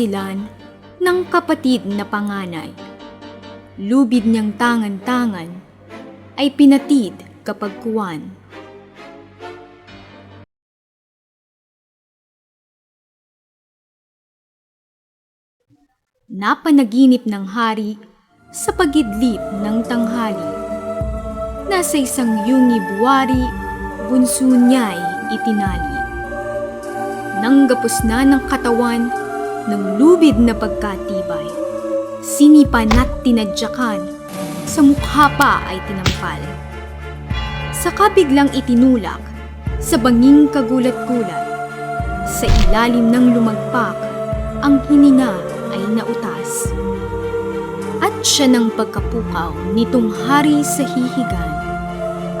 kaasilan ng kapatid na panganay. Lubid niyang tangan-tangan ay pinatid kapag kuwan. Napanaginip ng hari sa pagidlip ng tanghali. Nasa isang yungi buwari, bunso niya'y itinali. Nanggapos na ng katawan ng lubid na pagkatibay. Sinipan at tinadyakan, sa mukha pa ay tinampal. Saka biglang itinulak, sa banging kagulat-gulat. Sa ilalim ng lumagpak, ang hininga ay nautas. At siya ng pagkapukaw nitong hari sa hihigan,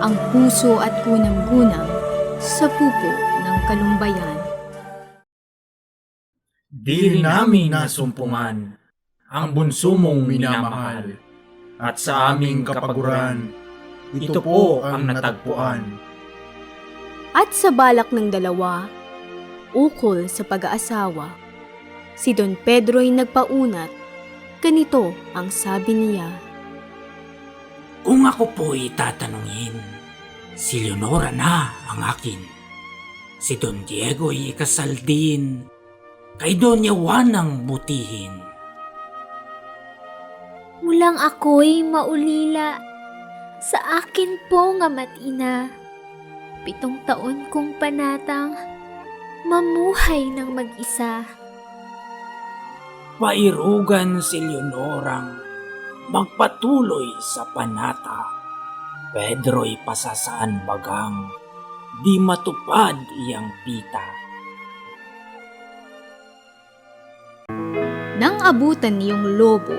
ang puso at kunang-gunang sa pupo ng kalumbayan. Di rin namin nasumpungan ang bunso mong minamahal. At sa aming kapaguran, ito po ang natagpuan. At sa balak ng dalawa, ukol sa pag-aasawa, si Don Pedro'y nagpaunat, ganito ang sabi niya. Kung ako po'y tatanungin, si Leonora na ang akin. Si Don Diego'y ikasal din, kay Doña Juan ang butihin. Mulang ako'y maulila, sa akin po nga matina. Pitong taon kong panatang, mamuhay ng mag-isa. Pairugan si Leonorang magpatuloy sa panata. Pedro'y pasasaan bagang, di matupad iyang pita. Nang abutan niyong lobo,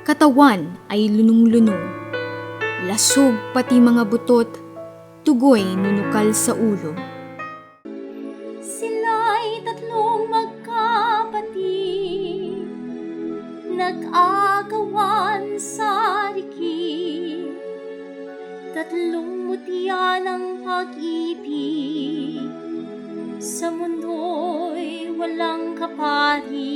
katawan ay lunong-lunong. Lasog pati mga butot, tugoy nunukal sa ulo. Sila'y tatlong magkapatid. Nag-agawan sa rikid. Tatlong mutya ng pag-ibig. Sa mundo'y walang kapalit